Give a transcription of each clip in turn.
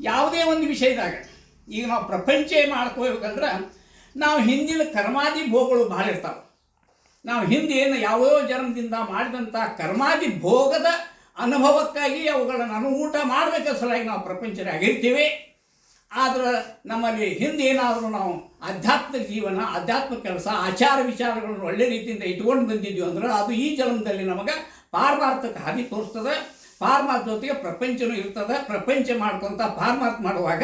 ಯಾವುದೇ ಒಂದು ವಿಷಯದಾಗ ಈಗ ನಾವು ಪ್ರಪಂಚ ಮಾಡ್ಕೋಬೇಕಂದ್ರೆ ನಾವು ಹಿಂದಿನ ಕರ್ಮಾದಿ ಭೋಗಗಳು ಭಾಳ ಇರ್ತಾವೆ. ನಾವು ಹಿಂದೇನು ಯಾವುದೋ ಜನ್ಮದಿಂದ ಮಾಡಿದಂಥ ಕರ್ಮಾದಿ ಭೋಗದ ಅನುಭವಕ್ಕಾಗಿ ಅವುಗಳನ್ನು ಊಟ ಮಾಡಬೇಕ ಸಲುವಾಗಿ ನಾವು ಪ್ರಪಂಚದಾಗ ಇರ್ತೀವಿ ಆದ್ರೆ ನಮ್ಮಲ್ಲಿ ಹಿಂದೆ ಏನಾದರೂ ನಾವು ಆಧ್ಯಾತ್ಮಿಕ ಜೀವನ ಆಧ್ಯಾತ್ಮ ಕೆಲಸ, ಆಚಾರ ವಿಚಾರಗಳನ್ನು ಒಳ್ಳೆ ರೀತಿಯಿಂದ ಇಟ್ಕೊಂಡು ಬಂದಿದ್ವಿ ಅಂದ್ರೆ ಅದು ಈ ಜನ್ಮದಲ್ಲಿ ನಮಗೆ ಪಾರಮಾರ್ಥಕ್ಕೆ ಹಾದಿ ತೋರಿಸ್ತದೆ. ಪಾರಮಾರ್ಥ ಜೊತೆಗೆ ಪ್ರಪಂಚನೂ ಇರ್ತದೆ. ಪ್ರಪಂಚ ಮಾಡ್ಕೊಂತ ಪಾರಮಾರ್ಥ ಮಾಡುವಾಗ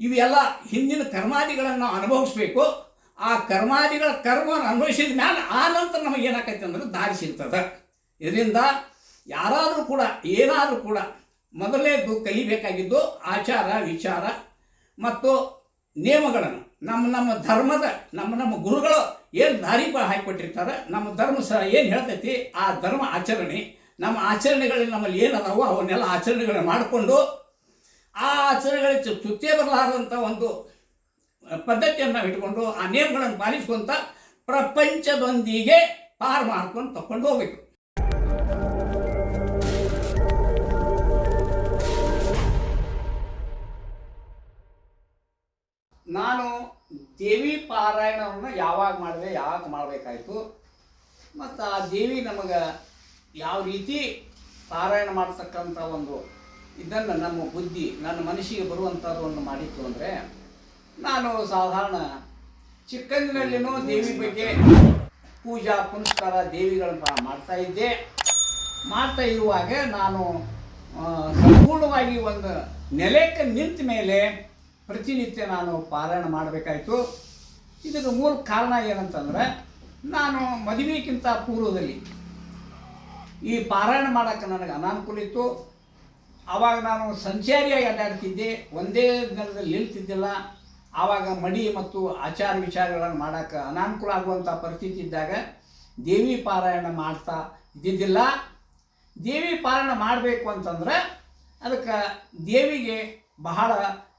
ಇವೆಲ್ಲ ಹಿಂದಿನ ಕರ್ಮಾದಿಗಳನ್ನು ಅನುಭವಿಸ್ಬೇಕು. ಆ ಕರ್ಮಾದಿಗಳ ಕರ್ಮವನ್ನು ಅನುಭವಿಸಿದ ಮೇಲೆ ಆ ನಂತರ ನಮಗೆ ಏನಾಕೈತೆ ಅಂದ್ರೆ ದಾರಿ ಸಿಗ್ತದೆ. ಇದರಿಂದ ಯಾರಾದರೂ ಕೂಡ, ಏನಾದರೂ ಕೂಡ ಮೊದಲನೇದು ಕಲಿಬೇಕಾಗಿದ್ದು ಆಚಾರ, ವಿಚಾರ ಮತ್ತು ನಿಯಮಗಳನ್ನು. ನಮ್ಮ ನಮ್ಮ ಧರ್ಮದ, ನಮ್ಮ ನಮ್ಮ ಗುರುಗಳು ಏನು ದಾರಿ ಹಾಕಿಕೊಟ್ಟಿರ್ತಾರೆ, ನಮ್ಮ ಧರ್ಮ ಏನು ಹೇಳ್ತೈತಿ, ಆ ಧರ್ಮ ಆಚರಣೆ ನಮ್ಮ ಆಚರಣೆಗಳಲ್ಲಿ ನಮ್ಮಲ್ಲಿ ಏನದಾವೋ ಅವನ್ನೆಲ್ಲ ಆಚರಣೆಗಳನ್ನ ಮಾಡಿಕೊಂಡು ಆ ಆಚರಣೆಗಳಿಗೆ ಚುತ್ತೇ ಬರಲಾರದಂಥ ಒಂದು ಪದ್ಧತಿಯನ್ನು ನಾವು ಇಟ್ಕೊಂಡು ಆ ನಿಯಮಗಳನ್ನು ಪಾಲಿಸ್ಕೊಂತ ಪ್ರಪಂಚದೊಂದಿಗೆ ಪಾರು ಮಾಡ್ಕೊಂಡು ತಕೊಂಡು ಹೋಗ್ಬೇಕು. ನಾನು ದೇವಿ ಪಾರಾಯಣವನ್ನು ಯಾವಾಗ ಮಾಡಿದೆ, ಯಾವಾಗ ಮಾಡಬೇಕಾಯಿತು? ಮತ್ತು ಆ ದೇವಿ ನಮಗೆ ಯಾವ ರೀತಿ ಪಾರಾಯಣ ಮಾಡ್ತಕ್ಕಂಥ ಒಂದು ಇದನ್ನು ನಮ್ಮ ಬುದ್ಧಿ, ನನ್ನ ಮನಸ್ಸಿಗೆ ಬರುವಂಥದ್ದು ಒಂದು ಮಾಡಿತ್ತು ಅಂದರೆ, ನಾನು ಸಾಧಾರಣ ಚಿಕ್ಕಂದಿನಲ್ಲಿನೂ ದೇವಿ ಬಗ್ಗೆ ಪೂಜಾ, ಪುನಸ್ಕಾರ, ದೇವಿಗಳನ್ನು ಮಾಡ್ತಾ ಇದ್ದೆ. ಮಾಡ್ತಾ ಇರುವಾಗ ನಾನು ಸಂಪೂರ್ಣವಾಗಿ ಒಂದು ನೆಲೆಕ್ಕೆ ನಿಂತ ಮೇಲೆ ಪ್ರತಿನಿತ್ಯ ನಾನು ಪಾರಾಯಣ ಮಾಡಬೇಕಾಯಿತು. ಇದಕ್ಕೆ ಮೂಲ ಕಾರಣ ಏನಂತಂದ್ರೆ, ನಾನು ಮದುವೆಗಿಂತ ಪೂರ್ವದಲ್ಲಿ ಈ ಪಾರಾಯಣ ಮಾಡೋಕ್ಕೆ ನನಗೆ ಅನಾನುಕೂಲ ಇತ್ತು. ಆವಾಗ ನಾನು ಸಂಚಾರಿಯಾಗಿ ಅಡ್ಡಾಡ್ತಿದ್ದೆ. ಒಂದೇ ದಿನದಲ್ಲಿ ನಿಲ್ತಿದ್ದಿಲ್ಲ. ಆವಾಗ ಮಡಿ ಮತ್ತು ಆಚಾರ ವಿಚಾರಗಳನ್ನು ಮಾಡೋಕ್ಕೆ ಅನಾನುಕೂಲ ಆಗುವಂಥ ಪರಿಸ್ಥಿತಿ ಇದ್ದಾಗ ದೇವಿ ಪಾರಾಯಣ ಮಾಡ್ತಾ ಇದ್ದಿದ್ದಿಲ್ಲ. ದೇವಿ ಪಾರಾಯಣ ಮಾಡಬೇಕು ಅಂತಂದ್ರೆ ಅದಕ್ಕೆ ದೇವಿಗೆ ಬಹಳ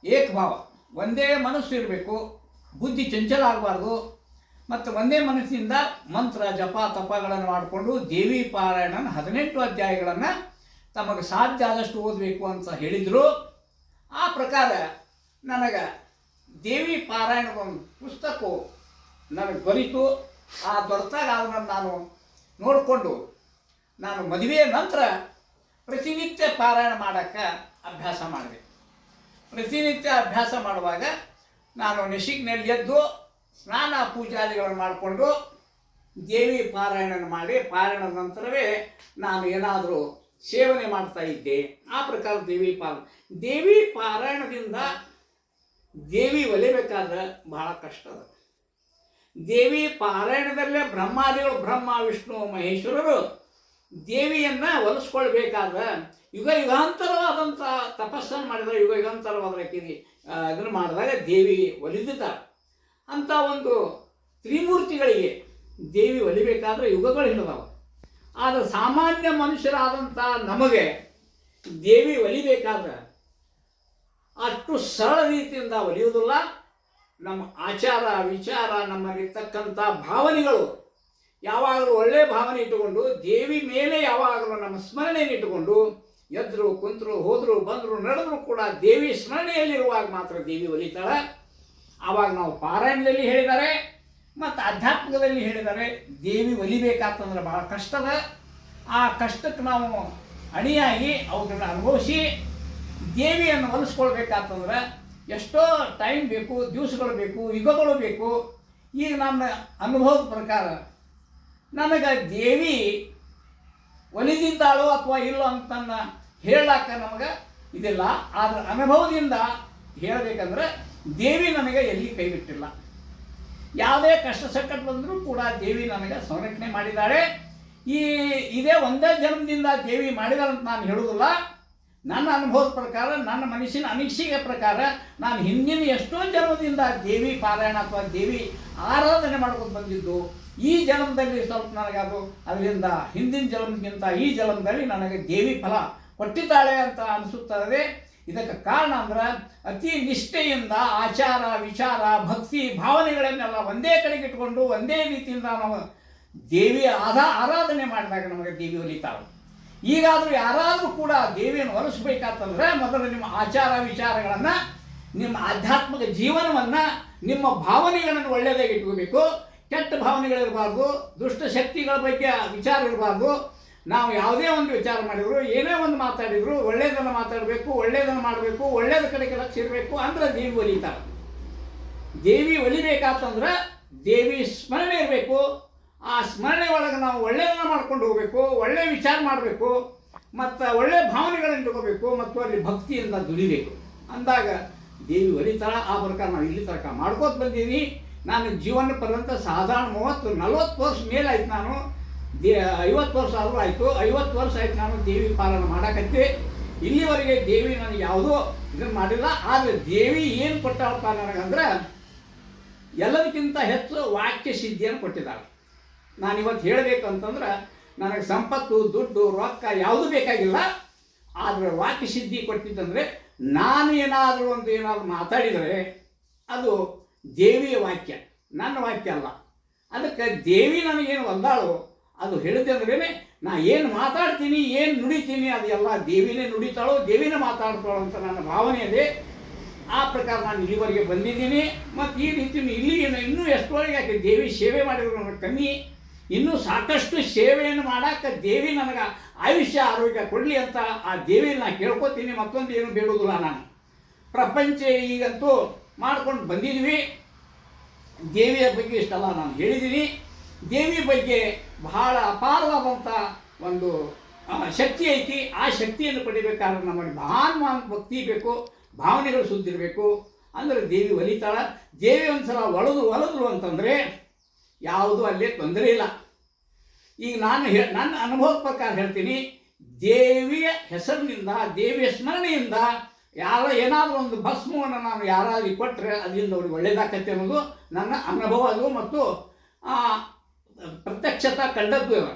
ಏಕಭಾವ. ಒಂದೇ ಮನಸ್ಸು ಇರಬೇಕು. ಬುದ್ಧಿ ಚಂಚಲ ಆಗಬಾರ್ದು. ಮತ್ತು ಒಂದೇ ಮನಸ್ಸಿಂದ ಮಂತ್ರ, ಜಪ, ತಪಗಳನ್ನು ಮಾಡಿಕೊಂಡು ದೇವಿ ಪಾರಾಯಣನ ಹದಿನೆಂಟು ಅಧ್ಯಾಯಗಳನ್ನು ತಮಗೆ ಸಾಧ್ಯ ಆದಷ್ಟು ಓದಬೇಕು ಅಂತ ಹೇಳಿದರು. ಆ ಪ್ರಕಾರ ನನಗೆ ದೇವಿ ಪಾರಾಯಣದ ಒಂದು ಪುಸ್ತಕವು ನನಗೆ ದೊರೀತು. ಆ ದೊರೆತಾಗ ಅದನ್ನು ನಾನು ನೋಡಿಕೊಂಡು ನಾನು ಮದುವೆಯ ನಂತರ ಪ್ರತಿನಿತ್ಯ ಪಾರಾಯಣ ಮಾಡೋಕ್ಕೆ ಅಭ್ಯಾಸ ಮಾಡಿದೆ. ಪ್ರತಿನಿತ್ಯ ಅಭ್ಯಾಸ ಮಾಡುವಾಗ ನಾನು ನಿಶಿಗ್ನಲ್ಲಿ ಎದ್ದು ಸ್ನಾನ ಪೂಜಾದಿಗಳನ್ನು ಮಾಡಿಕೊಂಡು ದೇವಿ ಪಾರಾಯಣ ಮಾಡಿ ಪಾರಾಯಣ ನಂತರವೇ ನಾನು ಏನಾದರೂ ಸೇವನೆ ಮಾಡ್ತಾ ಇದ್ದೆ. ಆ ಪ್ರಕಾರ ದೇವಿ ಪಾರ, ದೇವಿ ಪಾರಾಯಣದಿಂದ ದೇವಿ ಒಲಿಬೇಕಾದ್ರೆ ಬಹಳ ಕಷ್ಟ ದೇವಿ ಪಾರಾಯಣದಲ್ಲೇ ಬ್ರಹ್ಮಾದಿಗಳು ಬ್ರಹ್ಮ, ವಿಷ್ಣು, ಮಹೇಶ್ವರರು ದೇವಿಯನ್ನು ಒಲಿಸ್ಕೊಳ್ಬೇಕಾದ್ರೆ ಯುಗ ಯುಗಾಂತರವಾದಂಥ ತಪಸ್ಸನ್ನು ಮಾಡಿದರೆ ಯುಗ ಯುಗಾಂತರವಾದ ಇದನ್ನು ಮಾಡಿದಾಗ ದೇವಿ ಒಲಿದಿದ್ದಾರೆ ಅಂಥ ಒಂದು ತ್ರಿಮೂರ್ತಿಗಳಿಗೆ ದೇವಿ ಒಲಿಬೇಕಾದ್ರೆ ಯುಗಗಳು ಹಿಡಿದವು ಆದರೆ ಸಾಮಾನ್ಯ ಮನುಷ್ಯರಾದಂಥ ನಮಗೆ ದೇವಿ ಒಲಿಬೇಕಾದ್ರೆ ಅಷ್ಟು ಸರಳ ರೀತಿಯಿಂದ ಒಲಿಯುವುದಿಲ್ಲ. ನಮ್ಮ ಆಚಾರ, ವಿಚಾರ ನಮ್ಮಲ್ಲಿರ್ತಕ್ಕಂಥ ಭಾವನೆಗಳು ಯಾವಾಗಲೂ ಒಳ್ಳೆಯ ಭಾವನೆ ಇಟ್ಟುಕೊಂಡು, ದೇವಿ ಮೇಲೆ ಯಾವಾಗಲೂ ನಮ್ಮ ಸ್ಮರಣೆಯನ್ನು ಇಟ್ಟುಕೊಂಡು, ಎದ್ರು ಕುಂತರು ಹೋದರು, ಬಂದರು, ನಡೆದ್ರು ಕೂಡ ದೇವಿ ಸ್ಮರಣೆಯಲ್ಲಿರುವಾಗ ಮಾತ್ರ ದೇವಿ ಒಲಿತಾಳೆ. ಆವಾಗ ನಾವು ಪಾರಾಯಣದಲ್ಲಿ ಹೇಳಿದ್ದಾರೆ ಮತ್ತು ಆಧ್ಯಾತ್ಮಿಕದಲ್ಲಿ ಹೇಳಿದ್ದಾರೆ ದೇವಿ ಒಲಿಬೇಕಾತಂದ್ರೆ ಭಾಳ ಕಷ್ಟದ. ಆ ಕಷ್ಟಕ್ಕೆ ನಾವು ಅಣಿಯಾಗಿ ಅವುಗಳನ್ನ ಅನುಭವಿಸಿ ದೇವಿಯನ್ನು ಒಲಿಸ್ಕೊಳ್ಬೇಕಾತಂದ್ರೆ ಎಷ್ಟೋ ಟೈಮ್ ಬೇಕು, ದಿವಸಗಳು ಬೇಕು, ಯುಗಗಳು ಬೇಕು. ಈಗ ನನ್ನ ಅನುಭವದ ಪ್ರಕಾರ ನನಗೆ ದೇವಿ ಒಲಿದಿದ್ದಾಳೋ ಅಥವಾ ಇಲ್ಲೋ ಅಂತನ್ನ ಹೇಳಕ್ಕೆ ನಮಗೆ ಇದಿಲ್ಲ. ಆದ್ರೆ ಅನುಭವದಿಂದ ಹೇಳಬೇಕಂದ್ರೆ ದೇವಿ ನನಗೆ ಎಲ್ಲಿ ಕೈ ಬಿಟ್ಟಿಲ್ಲ. ಯಾವುದೇ ಕಷ್ಟ ಸಂಕಟ ಬಂದರೂ ಕೂಡ ದೇವಿ ನನಗೆ ಸಂರಕ್ಷಣೆ ಮಾಡಿದ್ದಾಳೆ ಈ ಇದೇ ಒಂದೇ ಜನ್ಮದಿಂದ ದೇವಿ ಮಾಡಿದಾಳೆ ಅಂತ ನಾನು ಹೇಳುವುದಿಲ್ಲ. ನನ್ನ ಅನುಭವದ ಪ್ರಕಾರ, ನನ್ನ ಮನಸ್ಸಿನ ಅನಿಸಿಕೆ ಪ್ರಕಾರ ನಾನು ಹಿಂದಿನ ಎಷ್ಟೋ ಜನ್ಮದಿಂದ ದೇವಿ ಪಾರಾಯಣ ಅಥವಾ ದೇವಿ ಆರಾಧನೆ ಮಾಡ್ಕೊಂಡು ಬಂದಿದ್ದು, ಈ ಜನ್ಮದಲ್ಲಿ ಸ್ವಲ್ಪ ನನಗೆ ಅದು ಅದರಿಂದ ಹಿಂದಿನ ಜನ್ಮಕ್ಕಿಂತ ಈ ಜನ್ಮದಲ್ಲಿ ನನಗೆ ದೇವಿ ಫಲ ಕೊಟ್ಟಿದ್ದಾಳೆ ಅಂತ ಅನಿಸುತ್ತದೆ. ಇದಕ್ಕೆ ಕಾರಣ ಅಂದ್ರೆ ಅತಿ ನಿಷ್ಠೆಯಿಂದ ಆಚಾರ, ವಿಚಾರ, ಭಕ್ತಿ, ಭಾವನೆಗಳನ್ನೆಲ್ಲ ಒಂದೇ ಕಡೆಗೆ ಇಟ್ಕೊಂಡು ಒಂದೇ ರೀತಿಯಿಂದ ನಾವು ದೇವಿಯ ಆಧಾ, ಆರಾಧನೆ ಮಾಡಿದಾಗ ನಮಗೆ ದೇವಿ ಒಲಿತಾವೆ ಈಗಾದರೂ ಯಾರಾದರೂ ಕೂಡ ದೇವಿಯನ್ನು ಒಲಿಸ್ಬೇಕಾತಂದ್ರೆ ಮೊದಲು ನಿಮ್ಮ ಆಚಾರ, ವಿಚಾರಗಳನ್ನು, ನಿಮ್ಮ ಆಧ್ಯಾತ್ಮಿಕ ಜೀವನವನ್ನು, ನಿಮ್ಮ ಭಾವನೆಗಳನ್ನು ಒಳ್ಳೆಯದಾಗಿ ಇಟ್ಕೋಬೇಕು. ಕೆಟ್ಟ ಭಾವನೆಗಳಿರಬಾರ್ದು, ದುಷ್ಟ ಶಕ್ತಿಗಳ ಬಗ್ಗೆ ವಿಚಾರ ಇರಬಾರ್ದು. ನಾವು ಯಾವುದೇ ಒಂದು ವಿಚಾರ ಮಾಡಿದ್ರು, ಏನೇ ಒಂದು ಮಾತಾಡಿದ್ರು ಒಳ್ಳೆಯದನ್ನು ಮಾತಾಡಬೇಕು ಒಳ್ಳೆಯದನ್ನು ಮಾಡಬೇಕು ಒಳ್ಳೆಯದ ಕಡೆಗೆ ಲಕ್ಷ ಇರಬೇಕು ಅಂದ್ರೆ ದೇವಿ ಒಲಿತಾರೆ ದೇವಿ ಒಲಿಬೇಕಾತಂದ್ರೆ ದೇವಿ ಸ್ಮರಣೆ ಇರಬೇಕು. ಆ ಸ್ಮರಣೆ ಒಳಗೆ ನಾವು ಒಳ್ಳೆಯದನ್ನು ಮಾಡ್ಕೊಂಡು ಹೋಗಬೇಕು ಒಳ್ಳೆಯ ವಿಚಾರ ಮಾಡಬೇಕು, ಮತ್ತು ಒಳ್ಳೆಯ ಭಾವನೆಗಳನ್ನು ಇಟ್ಕೋಬೇಕು ಮತ್ತು ಅಲ್ಲಿ ಭಕ್ತಿಯಿಂದ ದುಡಿಬೇಕು. ಅಂದಾಗ ದೇವಿ ಒಲಿತಾಳ, ಆ ಪ್ರಕಾರ ನಾವು ಇಲ್ಲಿ ತನಕ ಮಾಡ್ಕೋತ ಬಂದೀನಿ ನಾನು ಜೀವನ ಪರ್ಯಂತ ಸಾಧಾರಣ ಮೂವತ್ತು, ನಲ್ವತ್ತು ವರ್ಷ ಮೇಲಾಯ್ತು ನಾನು. ದೇ ಐವತ್ತು ವರ್ಷ ಆದರೂ ಆಯಿತು. ಐವತ್ತು ವರ್ಷ ಆಯ್ತು ನಾನು ದೇವಿ ಪಾಲನೆ ಮಾಡಕತ್ತಿ. ಇಲ್ಲಿವರೆಗೆ ದೇವಿ ನನಗೆ ಯಾವುದೋ ಇದನ್ನು ಮಾಡಿಲ್ಲ. ಆದರೆ ದೇವಿ ಏನು ಕೊಟ್ಟಾಳಪ್ಪ ನನಗಂದ್ರೆ ಎಲ್ಲದಕ್ಕಿಂತ ಹೆಚ್ಚು ವಾಕ್ಯ ಸಿದ್ಧಿಯನ್ನು ಕೊಟ್ಟಿದ್ದಾಳೆ. ನಾನು ಇವತ್ತು ಹೇಳಬೇಕು ಅಂತಂದ್ರೆ ನನಗೆ ಸಂಪತ್ತು, ದುಡ್ಡು, ರೊಕ್ಕ ಯಾವುದು ಬೇಕಾಗಿಲ್ಲ. ಆದರೆ ವಾಕ್ಯ ಸಿದ್ಧಿ ಕೊಟ್ಟಿದ್ದಂದರೆ ನಾನು ಏನಾದರೂ ಒಂದು ಏನಾದರೂ ಮಾತಾಡಿದರೆ ಅದು ದೇವಿಯ ವಾಕ್ಯ, ನನ್ನ ವಾಕ್ಯ ಅಲ್ಲ. ಅದಕ್ಕೆ ದೇವಿ ನನಗೇನು ಒಂದಾಳು ಅದು ಹೇಳಿದೆ ಅಂದ್ರೇ ನಾ ಏನು ಮಾತಾಡ್ತೀನಿ, ಏನು ನುಡಿತೀನಿ, ಅದು ಎಲ್ಲ ದೇವಿನೇ ನುಡಿತಾಳೋ, ದೇವಿನೇ ಮಾತಾಡ್ತಾಳೋ ಅಂತ ನನ್ನ ಭಾವನೆ ಇದೆ. ಆ ಪ್ರಕಾರ ನಾನು ಇಲ್ಲಿವರೆಗೆ ಬಂದಿದ್ದೀನಿ. ಮತ್ತು ಈ ರೀತಿ ಇಲ್ಲಿ ಇನ್ನೂ ಎಷ್ಟುವರೆಗೆ ಯಾಕೆ ದೇವಿ ಸೇವೆ ಮಾಡಿದ್ರು ನನಗೆ ಕಮ್ಮಿ? ಇನ್ನೂ ಸಾಕಷ್ಟು ಸೇವೆಯನ್ನು ಮಾಡಕ್ಕೆ ದೇವಿ ನನಗೆ ಆಯುಷ್ಯ, ಆರೋಗ್ಯ ಕೊಡಲಿ ಅಂತ ಆ ದೇವಿನ ಕೇಳ್ಕೊತೀನಿ. ಮತ್ತೊಂದು ಏನು ಬೇಡುವುದಿಲ್ಲ ನಾನು. ಪ್ರಪಂಚ ಈಗಂತೂ ಮಾಡ್ಕೊಂಡು ಬಂದಿದ್ವಿ. ದೇವಿಯ ಬಗ್ಗೆ ಇಷ್ಟೆಲ್ಲ ನಾನು ಹೇಳಿದ್ದೀನಿ. ದೇವಿ ಬಗ್ಗೆ ಬಹಳ ಅಪಾರವಾದಂಥ ಒಂದು ಶಕ್ತಿ ಐತಿ. ಆ ಶಕ್ತಿಯನ್ನು ಪಡಿಬೇಕಾದ್ರೆ ನಮಗೆ ಮಹಾನ್ ಭಕ್ತಿ ಬೇಕು, ಭಾವನೆಗಳು ಸುದ್ದಿರಬೇಕು. ಅಂದರೆ ದೇವಿ ಒಲಿತಾಳ. ದೇವಿ ಒಂದು ಸಲ ಒಳದು, ಒಲದ್ರು ಅಂತಂದರೆ ಯಾವುದೂ ಅಲ್ಲಿ ತೊಂದರೆ ಇಲ್ಲ. ಈಗ ನಾನು ಹೇ, ನನ್ನ ಅನುಭವದ ಪ್ರಕಾರ ಹೇಳ್ತೀನಿ. ದೇವಿಯ ಹೆಸರಿನಿಂದ, ದೇವಿಯ ಸ್ಮರಣೆಯಿಂದ ಯಾರ ಏನಾದರೂ ಒಂದು ಭಸ್ಮವನ್ನು ನಾನು ಯಾರಾದ್ರೂ ಕೊಟ್ಟರೆ ಅದರಿಂದ ಅವ್ರಿಗೆ ಒಳ್ಳೆಯದಾಗತ್ತೆ ಅನ್ನೋದು ನನ್ನ ಅನುಭವ ಅದು. ಮತ್ತು ಪ್ರತ್ಯಕ್ಷತ ಕಂಡದ್ದು ಇವ.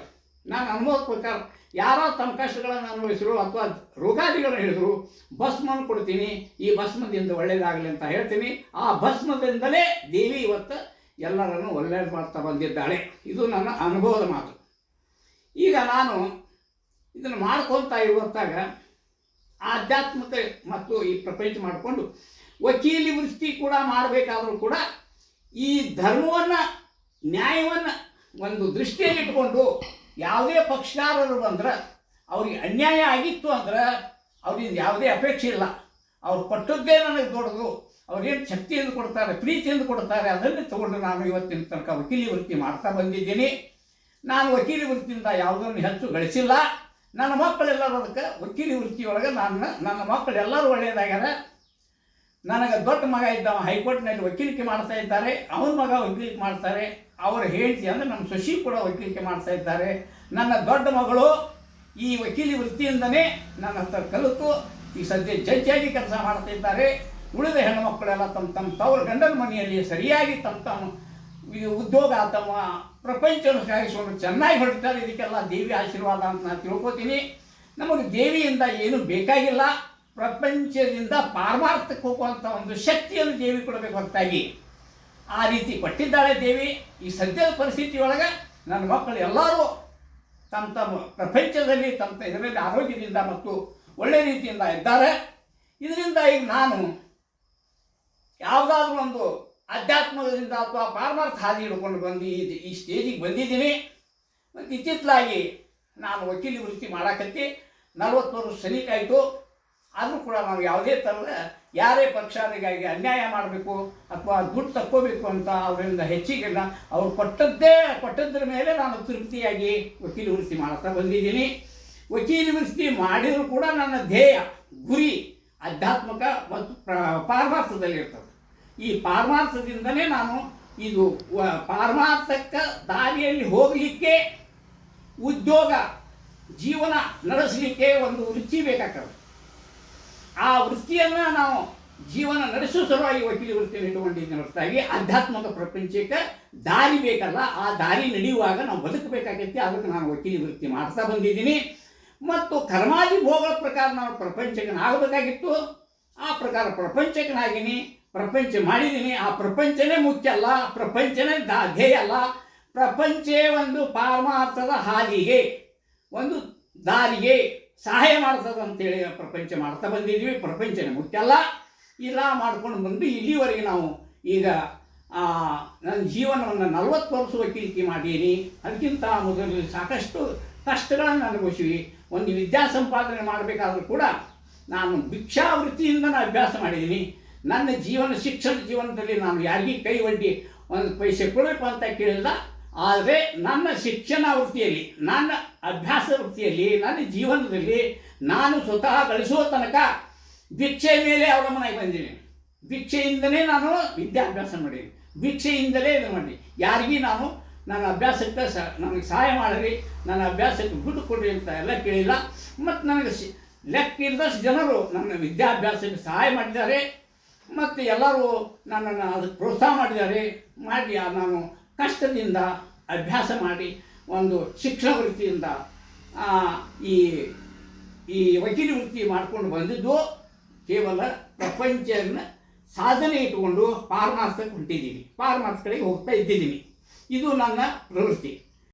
ನಾನು ಅನುಭವದ ಪ್ರಕಾರ ಯಾರೋ ತಮ್ಮ ಕಷ್ಟಗಳನ್ನು ಅನುಭವಿಸಿದ್ರು ಅಥವಾ ರೋಗಾದಿಗಳನ್ನು ಹೇಳಿದ್ರು, ಭಸ್ಮವನ್ನು ಕೊಡ್ತೀನಿ, ಈ ಭಸ್ಮದಿಂದ ಒಳ್ಳೆಯದಾಗಲಿ ಅಂತ ಹೇಳ್ತೀನಿ. ಆ ಭಸ್ಮದಿಂದಲೇ ದೇವಿ ಇವತ್ತು ಎಲ್ಲರನ್ನು ಒಳ್ಳೇದು ಮಾಡ್ತಾ ಬಂದಿದ್ದಾಳೆ. ಇದು ನನ್ನ ಅನುಭವದ ಮಾತು. ಈಗ ನಾನು ಇದನ್ನು ಮಾಡ್ಕೊಳ್ತಾ ಇರುವಂತಾಗ ಆಧ್ಯಾತ್ಮತೆ ಮತ್ತು ಈ ಪ್ರಪಂಚ ಮಾಡಿಕೊಂಡು ವಕೀಲಿ ವೃತ್ತಿ ಕೂಡ ಮಾಡಬೇಕಾದರೂ ಕೂಡ ಈ ಧರ್ಮವನ್ನು, ನ್ಯಾಯವನ್ನು ಒಂದು ದೃಷ್ಟಿಯಲ್ಲಿ ಇಟ್ಕೊಂಡು ಯಾವುದೇ ಪಕ್ಷಕಾರರು ಬಂದ್ರೆ ಅವ್ರಿಗೆ ಅನ್ಯಾಯ ಆಗಿತ್ತು ಅಂದ್ರೆ ಅವ್ರಿಂದ ಯಾವುದೇ ಅಪೇಕ್ಷೆ ಇಲ್ಲ. ಅವ್ರು ಕೊಟ್ಟದ್ದೇ ನನಗೆ ದೊಡ್ಡದು. ಅವ್ರೇನು ಶಕ್ತಿಯಿಂದ ಕೊಡ್ತಾರೆ, ಪ್ರೀತಿಯಿಂದ ಕೊಡ್ತಾರೆ, ಅದನ್ನೇ ತಗೊಂಡು ನಾನು ಇವತ್ತಿನ ತನಕ ವಕೀಲಿ ವೃತ್ತಿ ಮಾಡ್ತಾ ಬಂದಿದ್ದೀನಿ. ನಾನು ವಕೀಲಿ ವೃತ್ತಿಯಿಂದ ಯಾವುದನ್ನು ಹೆಚ್ಚು ಗಳಿಸಿಲ್ಲ. ನನ್ನ ಮಕ್ಕಳೆಲ್ಲರೂ ಅದಕ್ಕೆ ವಕೀಲಿ ವೃತ್ತಿಯೊಳಗೆ ನನ್ನ ನನ್ನ ಮಕ್ಕಳೆಲ್ಲರೂ ಒಳ್ಳೆಯದಾಗ್ಯಾರ ನನಗೆ ದೊಡ್ಡ ಮಗ ಇದ್ದವ ಹೈಕೋರ್ಟ್ನಲ್ಲಿ ವಕೀಲಿಕೆ ಮಾಡ್ತಾ ಇದ್ದಾರೆ. ಅವನ ಮಗ ವಕೀಲಿಕೆ ಮಾಡ್ತಾರೆ ಅವರ ಹೇಳ್ತಿ ಅಂದರೆ ನಮ್ಮ ಶಶಿ ಕೂಡ ವಕೀಲಿಕೆ ಮಾಡ್ತಾ ಇದ್ದಾರೆ. ನನ್ನ ದೊಡ್ಡ ಮಗಳು ಈ ವಕೀಲಿ ವೃತ್ತಿಯಿಂದನೇ ನನ್ನ ಹತ್ರ ಕಲಿತು, ಈ ಸದ್ಯ ಜಡ್ಜಾಗಿ ಕೆಲಸ ಮಾಡ್ತಾ ಇದ್ದಾರೆ. ಉಳಿದ ಹೆಣ್ಣು ಮಕ್ಕಳೆಲ್ಲ ತಮ್ಮ ತಮ್ಮ ತವರು ಗಂಡನ ಮನೆಯಲ್ಲಿ ಸರಿಯಾಗಿ ತಮ್ಮ ತಮ್ಮ ಉದ್ಯೋಗ ತಮ್ಮ ಪ್ರಪಂಚವನ್ನು ಸಾಗಿಸಿಕೊಂಡು ಚೆನ್ನಾಗಿ ಹೊಡಿತಾರೆ ಇದಕ್ಕೆಲ್ಲ ದೇವಿ ಆಶೀರ್ವಾದ ಅಂತ ನಾನು ತಿಳ್ಕೊತೀನಿ. ನಮಗೆ ದೇವಿಯಿಂದ ಏನು ಬೇಕಾಗಿಲ್ಲ. ಪ್ರಪಂಚದಿಂದ ಪಾರಮಾರ್ಥಕ್ಕೆ ಹೋಗುವಂಥ ಒಂದು ಶಕ್ತಿಯನ್ನು ದೇವಿ ಕೊಡಬೇಕು ಹೊರತಾಗಿ. ಆ ರೀತಿ ಕೊಟ್ಟಿದ್ದಾಳೆ ದೇವಿ. ಈ ಸದ್ಯದ ಪರಿಸ್ಥಿತಿ ಒಳಗೆ ನನ್ನ ಮಕ್ಕಳು ಎಲ್ಲರೂ ತಮ್ಮ ತಮ್ಮ ಪ್ರಪಂಚದಲ್ಲಿ ತಮ್ಮ ಇದರಲ್ಲಿ ಆರೋಗ್ಯದಿಂದ ಮತ್ತು ಒಳ್ಳೆಯ ರೀತಿಯಿಂದ ಇದ್ದಾರೆ. ಇದರಿಂದ ಈಗ ನಾನು ಯಾವುದಾದ್ರೂ ಒಂದು ಅಧ್ಯಾತ್ಮದಿಂದ ಅಥವಾ ಪಾರಮಾರ್ಥ ಹಾದಿ ಹಿಡ್ಕೊಂಡು ಬಂದು ಈ ಸ್ಟೇಜಿಗೆ ಬಂದಿದ್ದೀನಿ. ಮತ್ತು ಇತ್ತಿತ್ತಲಾಗಿ ನಾನು ವಕೀಲಿ ವೃತ್ತಿ ಮಾಡಾಕತ್ತಿ. ನಲ್ವತ್ತು ವರ್ಷ ಸನಿಕಾಯಿತು ಆದರೂ ಕೂಡ ನಾವು ಯಾವುದೇ ಥರದ ಯಾರೇ ಪಕ್ಷಾದಿಗಾಗಿ ಅನ್ಯಾಯ ಮಾಡಬೇಕು ಅಥವಾ ದುಡ್ಡು ತಕ್ಕೋಬೇಕು ಅಂತ ಅವರಿಂದ ಹೆಚ್ಚಿಗೆಲ್ಲ ಅವ್ರು ಕೊಟ್ಟದ್ದೇ, ಕೊಟ್ಟದ್ರ ಮೇಲೆ ನಾನು ತೃಪ್ತಿಯಾಗಿ ವಕೀಲಿ ವೃತ್ತಿ ಮಾಡ್ತಾ ಬಂದಿದ್ದೀನಿ. ವಕೀಲಿ ವೃತ್ತಿ ಮಾಡಿದರೂ ಕೂಡ ನನ್ನ ಧ್ಯೇಯ, ಗುರಿ ಆಧ್ಯಾತ್ಮಕ ಮತ್ತು ಪ್ರ- ಪಾರಮಾರ್ಥದಲ್ಲಿರ್ತದೆ ಈ ಪಾರಮಾರ್ಥದಿಂದಲೇ ನಾನು ಇದು ಪಾರಮಾರ್ಥಕ್ಕ ದಾರಿಯಲ್ಲಿ ಹೋಗಲಿಕ್ಕೆ, ಉದ್ಯೋಗ, ಜೀವನ ನಡೆಸಲಿಕ್ಕೆ ಒಂದು ವೃತ್ತಿ ಬೇಕಾಗ್ತದೆ. ಆ ವೃತ್ತಿಯನ್ನು ನಾವು ಜೀವನ ನಡೆಸುವ ಸಲುವಾಗಿ ವಕೀಲಿ ವೃತ್ತಿಯನ್ನು ಇಟ್ಟುಕೊಂಡಿದ್ದೀನಿ ಹೊರತಾಗಿ ಆಧ್ಯಾತ್ಮಕ ಪ್ರಪಂಚಕ್ಕೆ ದಾರಿ ಬೇಕಲ್ಲ, ಆ ದಾರಿ ನಡೆಯುವಾಗ ನಾವು ಬದುಕಬೇಕಾಗೈತಿ. ಅದಕ್ಕೆ ನಾನು ವಕೀಲಿ ವೃತ್ತಿ ಮಾಡ್ತಾ ಬಂದಿದ್ದೀನಿ. ಮತ್ತು ಕರ್ಮಾದಿ ಭೋಗಗಳ ಪ್ರಕಾರ ನಾವು ಪ್ರಪಂಚಕನಾಗಬೇಕಾಗಿತ್ತು ಆ ಪ್ರಕಾರ ಪ್ರಪಂಚಕನಾಗಿನಿ ಪ್ರಪಂಚ ಮಾಡಿದ್ದೀನಿ ಆ ಪ್ರಪಂಚನೇ ಮುಖ್ಯ ಅಲ್ಲ, ಪ್ರಪಂಚನೇ ದಾ, ಧ್ಯೇಯ ಅಲ್ಲ. ಪ್ರಪಂಚೇ ಒಂದು ಪಾರಮಾರ್ಥದ ಹಾದಿಗೆ, ಒಂದು ದಾರಿಗೆ ಸಹಾಯ ಮಾಡ್ತದೆ ಅಂತೇಳಿ ಪ್ರಪಂಚ ಮಾಡ್ತಾ ಬಂದಿದ್ವಿ. ಪ್ರಪಂಚನೇ ಮುಖ್ಯ ಅಲ್ಲ ಇಲ್ಲ ಮಾಡ್ಕೊಂಡು ಬಂದು ಇಲ್ಲಿವರೆಗೆ ನಾವು ಈಗ ನನ್ನ ಜೀವನವನ್ನು ನಲವತ್ತು ವರ್ಷ ವಕೀಲಿಕೆ ಮಾಡೀನಿ. ಅದಕ್ಕಿಂತ ಮೊದಲು ಸಾಕಷ್ಟು ಕಷ್ಟಗಳನ್ನು ಅನುಭವಿಸಿವಿ. ಒಂದು ವಿದ್ಯಾ ಸಂಪಾದನೆ ಮಾಡಬೇಕಾದ್ರೂ ಕೂಡ ನಾನು ಭಿಕ್ಷಾವೃತ್ತಿಯಿಂದ ನಾನು ಅಭ್ಯಾಸ ಮಾಡಿದ್ದೀನಿ ನನ್ನ ಜೀವನ ಶಿಕ್ಷಣ ಜೀವನದಲ್ಲಿ ನಾನು ಯಾರಿಗೂ ಕೈ ಒಡ್ಡಿ ಒಂದು ಪೈಸೆ ಕೊಡಬೇಕು ಅಂತ ಕೇಳಿಲ್ಲ. ಆದರೆ ನನ್ನ ಶಿಕ್ಷಣ ವೃತ್ತಿಯಲ್ಲಿ, ನನ್ನ ಅಭ್ಯಾಸ ವೃತ್ತಿಯಲ್ಲಿ, ನನ್ನ ಜೀವನದಲ್ಲಿ ನಾನು ಸ್ವತಃ ಗಳಿಸುವ ತನಕ ಭಿಕ್ಷೆ ಮೇಲೆ ಅವಲಂಬನೆ ಬಂದೀನಿ ಭಿಕ್ಷೆಯಿಂದಲೇ ನಾನು ವಿದ್ಯಾಭ್ಯಾಸ ಮಾಡೀನಿ ಭಿಕ್ಷೆಯಿಂದಲೇ ಇದು ಮಾಡಿ. ಯಾರಿಗೂ ನಾನು ನನ್ನ ಅಭ್ಯಾಸಕ್ಕೆ ಸ, ನನಗೆ ಸಹಾಯ ಮಾಡಿರಿ ನನ್ನ ಅಭ್ಯಾಸಕ್ಕೆ ದುಡ್ಡು ಕೊಡ್ರಿ ಅಂತ ಎಲ್ಲ ಕೇಳಿಲ್ಲ. ಮತ್ತು ನನಗೆ ಸಿ ಲೆಕ್ಕ ಇಲ್ಲದಷ್ಟು ಜನರು ನನ್ನ ವಿದ್ಯಾಭ್ಯಾಸಕ್ಕೆ ಸಹಾಯ ಮಾಡಿದ್ದಾರೆ. ಮತ್ತು ಎಲ್ಲರೂ ನನ್ನನ್ನು ಅದಕ್ಕೆ ಪ್ರೋತ್ಸಾಹ ಮಾಡಿದ್ದಾರೆ. ಮಾಡಿ ನಾನು ಕಷ್ಟದಿಂದ ಅಭ್ಯಾಸ ಮಾಡಿ ಒಂದು ಶಿಕ್ಷಣ ವೃತ್ತಿಯಿಂದ ಈ ಈ ವಕೀಲಿ ವೃತ್ತಿ ಮಾಡ್ಕೊಂಡು ಬಂದಿದ್ದು ಕೇವಲ ಪ್ರಪಂಚನ ಸಾಧನೆ ಇಟ್ಟುಕೊಂಡು ಪಾರಮಾರ್ಥಕ್ಕೆ ಹೊಂಟಿದ್ದೀನಿ. ಕಡೆಗೆ ಹೋಗ್ತಾ ಇದ್ದಿದ್ದೀನಿ. ಇದು ನನ್ನ ಪ್ರವೃತ್ತಿ.